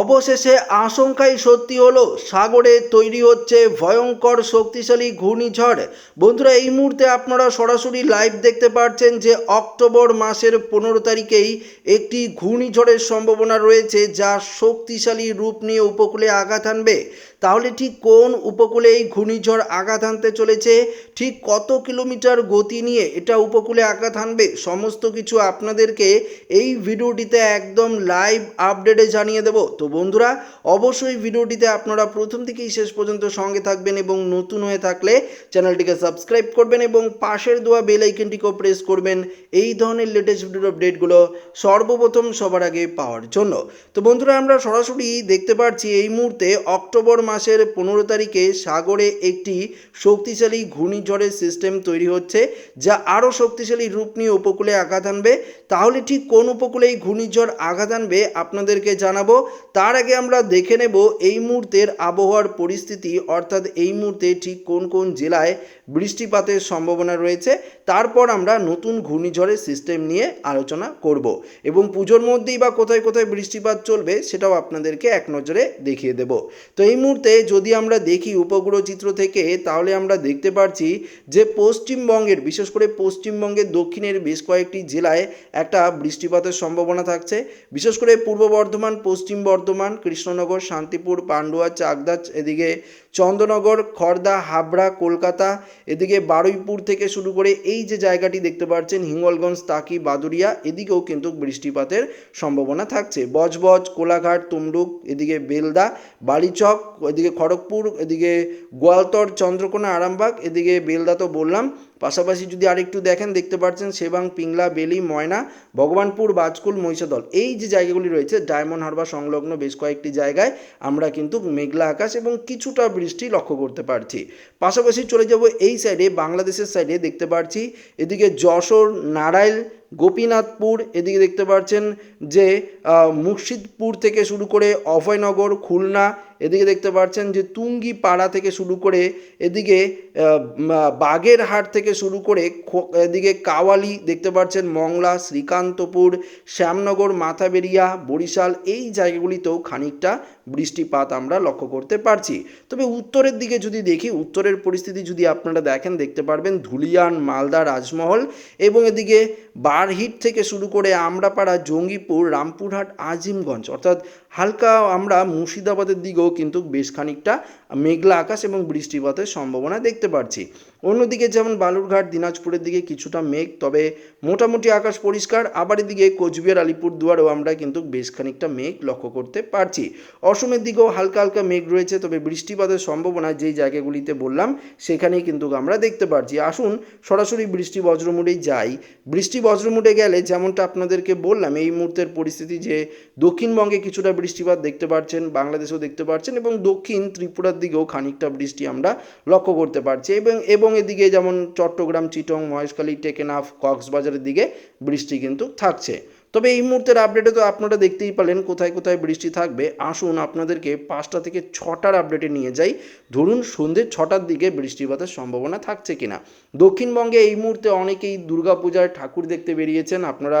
অবশেষে আশঙ্কাই সত্যি হলো, সাগরে তৈরি হচ্ছে ভয়ঙ্কর শক্তিশালী ঘূর্ণিঝড়। বন্ধুরা, এই মুহূর্তে আপনারা সরাসরি লাইভ দেখতে পাচ্ছেন যে অক্টোবর মাসের পনেরো তারিখেই একটি ঘূর্ণিঝড়ের সম্ভাবনা রয়েছে যা শক্তিশালী রূপ নিয়ে উপকূলে আঘাত আনবে। তাহলে ঠিক কোন উপকূলে এই ঘূর্ণিঝড় আঘাত আনতে চলেছে? ঠিক কত কিলোমিটার গতি নিয়ে এটা উপকূলে আঘাত আনবে? সমস্ত কিছু আপনাদেরকে এই ভিডিওটিতে একদম লাইভ আপডেটে জানিয়ে দেব। তো বন্ধুরা, অবশ্যই ভিডিওটিতে আপনারা প্রথম থেকেই শেষ পর্যন্ত সঙ্গে থাকবেন এবং নতুন হয়ে থাকলে চ্যানেলটিকে সাবস্ক্রাইব করবেন এবং পাশের দেওয়া বেল আইকনটিকেও প্রেস করবেন। এই ধরনের লেটেস্ট ভিডিওর আপডেটগুলো সর্বপ্রথম সবার আগে পাওয়ার জন্য। তো বন্ধুরা, আমরা সরাসরি দেখতে পাচ্ছি এই মুহূর্তে অক্টোবর মাসের পনেরো তারিখে সাগরে একটি শক্তিশালী ঘূর্ণিঝড়ের সিস্টেম তৈরি হচ্ছে, যা আরও শক্তিশালী রূপ নিয়ে উপকূলে আঘাত আনবে। তাহলে ঠিক কোন উপকূলে এই ঘূর্ণিঝড় আঘাত আনবে আপনাদেরকে জানাব। তার আগে আমরা দেখে নেব এই মুহূর্তের আবহাওয়ার পরিস্থিতি, অর্থাৎ এই মুহূর্তে ঠিক কোন কোন জেলায় বৃষ্টিপাতের সম্ভাবনা রয়েছে। তারপর আমরা নতুন ঘূর্ণিঝড়ের সিস্টেম নিয়ে আলোচনা করব। এবং পুজোর মধ্যেই বা কোথায় কোথায় বৃষ্টিপাত চলবে সেটাও আপনাদেরকে এক নজরে দেখিয়ে দেব। তো এই মুহূর্তে যদি আমরা দেখি উপগ্রহ চিত্র থেকে, তাহলে আমরা দেখতে পাচ্ছি যে পশ্চিমবঙ্গের, বিশেষ করে পশ্চিমবঙ্গের দক্ষিণের বেশ কয়েকটি জেলায় একটা বৃষ্টিপাতের সম্ভাবনা থাকছে। বিশেষ করে পূর্ব বর্ধমান, পশ্চিম বর্ধমান, কৃষ্ণনগর, শান্তিপুর, পান্ডুয়া চাকদা এদিকে চন্দ্রনগর খড়দা হাবড়া, কলকাতা, এদিকে বারুইপুর থেকে শুরু করে এই যে জায়গাটি দেখতে পাচ্ছেন, হিঙ্গলগঞ্জ, তাকি বাদুরিয়া এদিকেও কিন্তু বৃষ্টিপাতের সম্ভাবনা থাকছে। বজবজ, কোলাঘাট, তমলুক, এদিকে বেলদা বাড়িচক এদিকে খড়গপুর, এদিকে গোয়ালতর, চন্দ্রকোনা, আরামবাগ, এদিকে বেলদা তো বললাম পাশাপাশি যদি আরেকটু দেখেন, দেখতে পাচ্ছেন সেবাং পিংলা, বেলি, ময়না, ভগবানপুর, বাজকুল, মহিষাদল। এই যে জায়গাগুলি রয়েছে, ডায়মন্ড হারবার সংলগ্ন বেশ কয়েকটি জায়গায় আমরা কিন্তু মেঘলা আকাশ এবং কিছুটা বৃষ্টি লক্ষ্য করতে পারছি। পাশাপাশি চলে যাব এই সাইডে বাংলাদেশের সাইডে দেখতে পাচ্ছি এদিকে যশোর, নারায়ণ গোপীনাথপুর, এদিকে দেখতে পাচ্ছেন যে মুর্শিদপুর থেকে শুরু করে অভয়নগর, খুলনা, এদিকে দেখতে পাচ্ছেন যে তুঙ্গি পাড়া থেকে শুরু করে এদিকে বাগেরহাট থেকে শুরু করে এদিকে কাওয়ালি দেখতে পাচ্ছেন মংলা, শ্রীকান্তপুর, শ্যামনগর, মাথাবেরিয়া, বরিশাল, এই জায়গাগুলিতেও খানিকটা বৃষ্টিপাত আমরা লক্ষ্য করতে পারছি। তবে উত্তরের দিকে যদি দেখি, উত্তরের পরিস্থিতি যদি আপনারা দেখেন, দেখতে পারবেন ধুলিয়ান, মালদা, রাজমহল এবং এদিকে বারহিট থেকে শুরু করে আমরাপাড়া, জঙ্গিপুর, রামপুরহাট, আজিমগঞ্জ, অর্থাৎ হালকা আমরা মুর্শিদাবাদের দিকেও কিন্তু বেশ খানিকটা মেঘলা আকাশ এবং বৃষ্টিপাতের সম্ভাবনা দেখতে পাচ্ছি অন্যদিকে যেমন বালুরঘাট, দিনাজপুরের দিকে কিছুটা মেঘ, তবে মোটামুটি আকাশ পরিষ্কার। আবার এদিকে কোচবিহার, আলিপুরদুয়ারেও আমরা কিন্তু বেশ খানিকটা মেঘ লক্ষ্য করতে পারছি। অসমের দিকেও হালকা হালকা মেঘ রয়েছে, তবে বৃষ্টিপাতের সম্ভাবনা যেই জায়গাগুলিতে বললাম, সেখানেই কিন্তু আমরা দেখতে পারছি। আসুন সরাসরি বৃষ্টি বজ্রমুডেই যাই। বৃষ্টি বজ্রমুডে গেলে যেমনটা আপনাদেরকে বললাম, এই মুহূর্তের পরিস্থিতি যে দক্ষিণবঙ্গে কিছুটা বৃষ্টিপাত দেখতে পাচ্ছেন বাংলাদেশেও দেখতে পাচ্ছেন এবং দক্ষিণ ত্রিপুরার দিকেও খানিকটা বৃষ্টি আমরা লক্ষ্য করতে পারছি এবং এবং এদিকে যেমন চট্টগ্রাম চিটং মহেশখালী টেকেনাফ কক্সবাজারের দিকে বৃষ্টি কিন্তু থাকছে। তবে এই মুহূর্তের আপডেটে তো আপনারা দেখতেই পেলেন কোথায় কোথায় বৃষ্টি থাকবে। আসুন আপনাদেরকে পাঁচটা থেকে ছটার আপডেটে নিয়ে যাই। ধরুন সন্ধ্যে ছটার দিকে বৃষ্টিপাতের সম্ভাবনা থাকছে কিনা। দক্ষিণবঙ্গে এই মুহূর্তে অনেকেই দুর্গাপূজার ঠাকুর দেখতে বেরিয়েছেন। আপনারা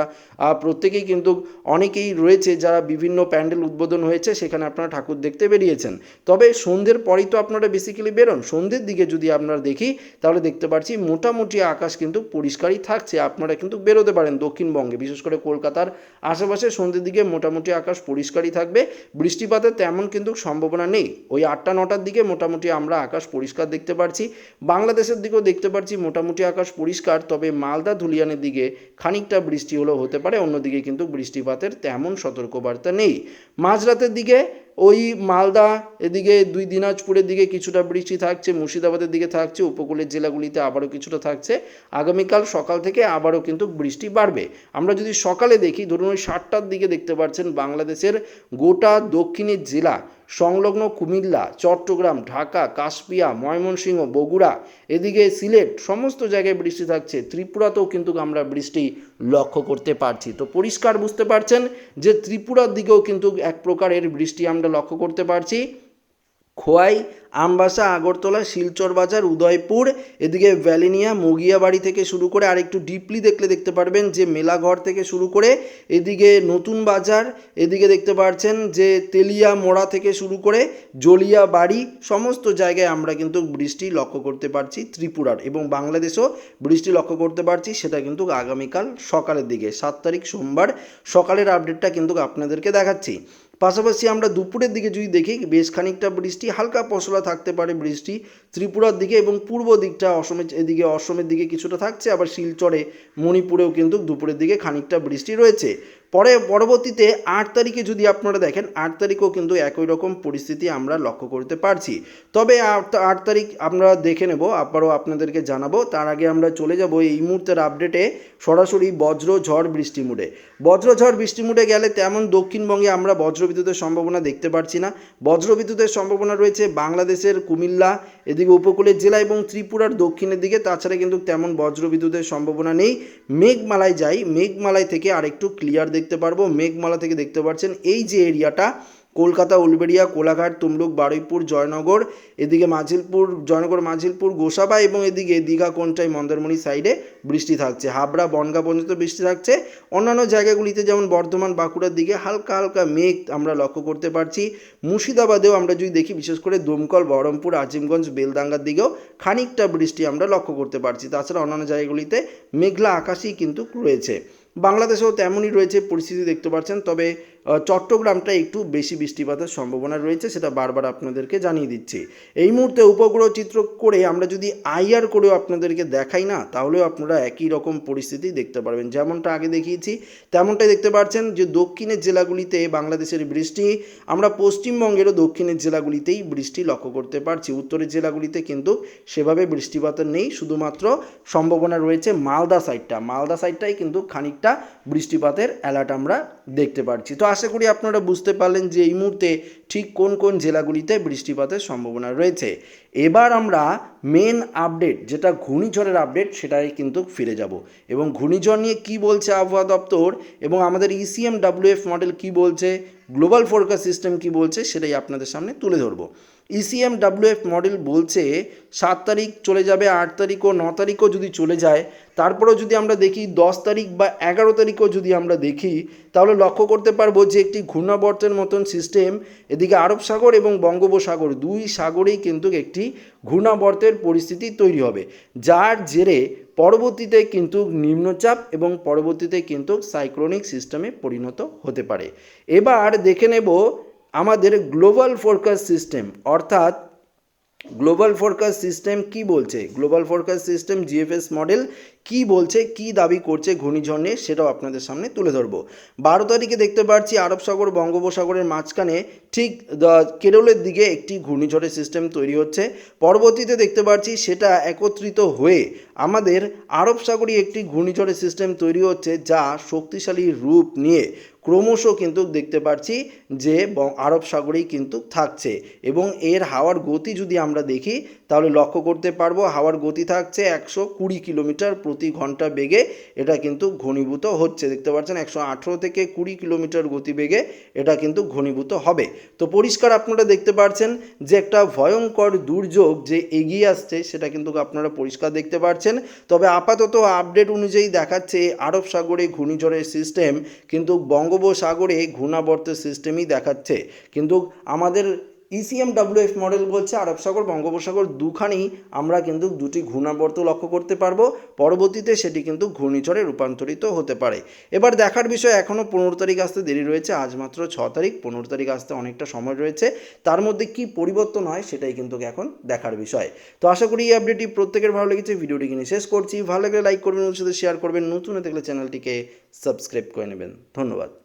প্রত্যেকেই কিন্তু অনেকেই রয়েছে যারা বিভিন্ন প্যান্ডেল উদ্বোধন হয়েছে, সেখানে আপনারা ঠাকুর দেখতে বেরিয়েছেন। তবে সন্ধ্যের পরেই তো আপনারা বেসিক্যালি বেরোন। সন্ধ্যের দিকে যদি আপনারা দেখি, তাহলে দেখতে পাচ্ছি মোটামুটি আকাশ কিন্তু পরিষ্কারই থাকছে। আপনারা কিন্তু বেরোতে পারেন দক্ষিণবঙ্গে, বিশেষ করে কলকাতার আশেপাশে সন্ধ্যের দিকে মোটামুটি আকাশ পরিষ্কারই থাকবে। বৃষ্টিপাতের তেমন কিন্তু সম্ভাবনা নেই। ওই আটটা, নটার দিকে মোটামুটি আমরা আকাশ পরিষ্কার দেখতে পারছি। বাংলাদেশের দিকেও দেখতে পারছি মোটামুটি আকাশ পরিষ্কার, তবে মালদা, ধুলিয়ানের দিকে খানিকটা বৃষ্টি হলেও হতে পারে। অন্যদিকে কিন্তু বৃষ্টিপাতের তেমন সতর্কবার্তা নেই। মাঝরাতের দিকে ওই মালদা এদিকে, দুই দিনাজপুরের দিকে কিছুটা বৃষ্টি থাকছে, মুর্শিদাবাদের দিকে থাকছে, উপকূলের জেলাগুলিতে আবারও কিছুটা থাকছে। আগামীকাল সকাল থেকে আবারও কিন্তু বৃষ্টি বাড়বে। আমরা যদি সকালে দেখি, ধরুন ওই সাতটার দিকে দেখতে পাচ্ছেন বাংলাদেশের গোটা দক্ষিণের জেলা সংলগ্ন কুমিল্লা, চট্টগ্রাম, ঢাকা, কাশপিয়া, ময়মনসিংহ, বগুড়া, এদিকে সিলেট, সমস্ত জায়গায় বৃষ্টি থাকছে। ত্রিপুরাতেও কিন্তু আমরা বৃষ্টি লক্ষ্য করতে পারছি। তো পরিষ্কার বুঝতে পারছেন যে ত্রিপুরার দিকেও কিন্তু এক প্রকারের বৃষ্টি আমরা লক্ষ্য করতে পারছি। খোয়াই, আমবাসা, আগরতলা, শিলচর বাজার, উদয়পুর, এদিকে ভ্যালিনিয়া, মুগিয়াবাড়ি থেকে শুরু করে আর একটু ডিপলি দেখলে দেখতে পারবেন যে মেলাঘর থেকে শুরু করে এদিকে নতুন বাজার, এদিকে দেখতে পাচ্ছেন যে তেলিয়া মোড়া থেকে শুরু করে জলিয়া বাড়ি, সমস্ত জায়গায় আমরা কিন্তু বৃষ্টি লক্ষ্য করতে পারছি ত্রিপুরার এবং বাংলাদেশেও বৃষ্টি লক্ষ্য করতে পারছি, সেটা কিন্তু আগামীকাল সকালের দিকে, সাত তারিখ সোমবার সকালের আপডেটটা কিন্তু আপনাদেরকে দেখাচ্ছি। পাশাপাশি আমরা দুপুরের দিকে যদি দেখি, বেশ খানিকটা বৃষ্টি, হালকা পশলা থাকতে পারে বৃষ্টি। ত্রিপুরার দিকে এবং পূর্ব দিকটা অসমের এদিকে অসমের দিকে কিছুটা থাকছে, আবার শিলচরে, মণিপুরেও কিন্তু দুপুরের দিকে খানিকটা বৃষ্টি রয়েছে। পরে, পরবর্তীতে আট তারিখে যদি আপনারা দেখেন, আট তারিখেও কিন্তু একই রকম পরিস্থিতি আমরা লক্ষ্য করতে পারছি। তবে আট তারিখ আমরা দেখে নেব, আবারও আপনাদেরকে জানাব। তার আগে আমরা চলে যাব এই মুহূর্তের আপডেটে সরাসরি বজ্র ঝড় বৃষ্টি মুডে। বজ্র ঝড় বৃষ্টি মুটে গেলে তেমন দক্ষিণবঙ্গে আমরা বজ্রবিদ্যুতের সম্ভাবনা দেখতে পাচ্ছি না। বজ্রবিদ্যুতের সম্ভাবনা রয়েছে বাংলাদেশের কুমিল্লা, এদিকে উপকূলের জেলা এবং ত্রিপুরার দক্ষিণের দিকে। তাছাড়া কিন্তু তেমন বজ্রবিদ্যুতের সম্ভাবনা নেই। মেঘমালায় যাই, মেঘমালায় থেকে আরেকটু ক্লিয়ার দেখতে পারব। মেঘমালা থেকে দেখতে পাচ্ছেন এই যে এরিয়াটা কলকাতা, উলবেড়িয়া, কোলাঘাট, তমলুক, বারুইপুর, জয়নগর, এদিকে মাঝিলপুর, জয়নগর, মাঝিলপুর, গোসাবা এবং এদিকে দীঘা, কোনটাই মন্দারমণি সাইডে বৃষ্টি থাকছে। হাবড়া, বনগা পর্যন্ত বৃষ্টি থাকছে। অন্যান্য জায়গাগুলিতে যেমন বর্ধমান, বাঁকুড়ার দিকে হালকা হালকা মেঘ আমরা লক্ষ্য করতে পারছি। মুর্শিদাবাদেও আমরা যদি দেখি, বিশেষ করে দমকল, বহরমপুর, আজিমগঞ্জ বেলদাঙ্গার দিকেও খানিকটা বৃষ্টি আমরা লক্ষ্য করতে পারছি। তাছাড়া অন্যান্য জায়গাগুলিতে মেঘলা আকাশই কিন্তু রয়েছে। বাংলাদেশেও তেমনই রয়েছে, পরিস্থিতি দেখতে পাচ্ছেন। তবে চট্টগ্রামটা একটু বেশি বৃষ্টিপাতের সম্ভাবনা রয়েছে, সেটা বারবার আপনাদেরকে জানিয়ে দিচ্ছি। এই মুহূর্তে উপগ্রহ চিত্র করে আমরা যদি আইআর করেও আপনাদেরকে দেখাই না, তাহলেও আপনারা একই রকম পরিস্থিতি দেখতে পারবেন। যেমনটা আগে দেখিয়েছি, তেমনটাই দেখতে পাচ্ছেন যে দক্ষিণের জেলাগুলিতে বাংলাদেশের বৃষ্টি, আমরা পশ্চিমবঙ্গেরও দক্ষিণের জেলাগুলিতেই বৃষ্টি লক্ষ্য করতে পারছি। উত্তরের জেলাগুলিতে কিন্তু সেভাবে বৃষ্টিপাত নেই, শুধুমাত্র সম্ভাবনা রয়েছে মালদা সাইডটা মালদা সাইডটাই কিন্তু খানিকটা বৃষ্টিপাতের অ্যালার্ট আমরা দেখতে পাচ্ছি তো আশা করি আপনারা বুঝতে পারলেন যে এই মুহূর্তে ঠিক কোন কোন জেলাগুলিতে বৃষ্টিপাতের সম্ভাবনা রয়েছে। এবার আমরা মেন আপডেট যেটা ঘূর্ণিঝড়ের আপডেট সেটাই কিন্তু ফিরে যাব। এবং ঘূর্ণিঝড় নিয়ে কি বলছে আবহাওয়া দপ্তর এবং আমাদের ইসিএম ডাব্লিউএফ মডেল কি বলছে গ্লোবাল ফোরকাস্ট সিস্টেম কি বলছে, সেটাই আপনাদের সামনে তুলে ধরবো। ইসিএম ডাব্লিউএফ মডেল বলছে, সাত তারিখ চলে যাবে, আট তারিখ ও ন তারিখও যদি চলে যায়, তারপরেও যদি আমরা দেখি দশ তারিখ বা এগারো তারিখও যদি আমরা দেখি, তাহলে লক্ষ্য করতে পারব যে একটি ঘূর্ণাবর্তের মতন সিস্টেম এদিকে আরব সাগর এবং বঙ্গোপসাগর। দুই সাগরেই কিন্তু একটি ঘূর্ণাবর্তের পরিস্থিতি তৈরি হবে, যার জেরে পরবর্তীতে কিন্তু নিম্নচাপ এবং পরবর্তীতে কিন্তু সাইক্লোনিক সিস্টেমে পরিণত হতে পারে। এবার দেখে নেব আমাদের গ্লোবাল ফোরকাস্ট সিস্টেম, অর্থাৎ গ্লোবাল ফোরকাস্ট সিস্টেম কি বলছে? Global forecast system, GFS model কি বলছে, কি দাবি করছে ঘূর্ণিঝড় নিয়ে সেটাও আপনাদের সামনে তুলে ধরবো। বারো তারিখে দেখতে পাচ্ছি আরব সাগর, বঙ্গোপসাগরের মাঝখানে ঠিক কেরলের দিকে একটি ঘূর্ণিঝড়ের সিস্টেম তৈরি হচ্ছে। পরবর্তীতে দেখতে পাচ্ছি সেটা একত্রিত হয়ে আমাদের আরব সাগরে একটি ঘূর্ণিঝড়ের সিস্টেম তৈরি হচ্ছে, যা শক্তিশালী রূপ নিয়ে ক্রমশ কিন্তু দেখতে পাচ্ছি যে আরব সাগরেই কিন্তু থাকছে। এবং এর হাওয়ার গতি যদি আমরা দেখি, তাহলে লক্ষ্য করতে পারব হাওয়ার গতি থাকছে একশো কুড়ি কিলোমিটার প্রতি ঘণ্টা বেগে এটা কিন্তু ঘনীভূত হচ্ছে। দেখতে পাচ্ছেন, একশো আঠেরো থেকে কুড়ি কিলোমিটার গতি বেগে এটা কিন্তু ঘনীভূত হবে। তো পরিষ্কার আপনারা দেখতে পাচ্ছেন যে একটা ভয়ঙ্কর দুর্যোগ যে এগিয়ে আসছে, সেটা কিন্তু আপনারা পরিষ্কার দেখতে পাচ্ছেন তবে আপাতত আপডেট অনুযায়ী দেখাচ্ছে আরব সাগরে ঘূর্ণিঝড়ের সিস্টেম কিন্তু বঙ্গোপসাগরে ঘূর্ণাবর্তের সিস্টেমই দেখাচ্ছে। কিন্তু আমাদের E ইসিএম ডাব্লিউএফ মডেল বলছে, আরব সাগর, বঙ্গোপসাগর দুখানি আমরা কিন্তু দুটি ঘূর্ণাবর্ত লক্ষ্য করতে পারব। পরবর্তীতে সেটি কিন্তু ঘূর্ণিঝড়ে রূপান্তরিত হতে পারে। এবার দেখার বিষয় এখনও পনেরো তারিখ আসতে দেরি রয়েছে, আজ মাত্র ছ তারিখ, পনেরো তারিখ আসতে অনেকটা সময় রয়েছে। তার মধ্যে কি পরিবর্তন হয় সেটাই কিন্তু এখন দেখার বিষয়। তো আশা করি এই আপডেটটি প্রত্যেকের ভালো লেগেছে, ভিডিওটি কিনে শেষ করছি। ভালো লাগলে লাইক করবেন ওর সাথে শেয়ার করবেন। নতুন থাকলে চ্যানেলটিকে সাবস্ক্রাইব করে নেবেন। ধন্যবাদ।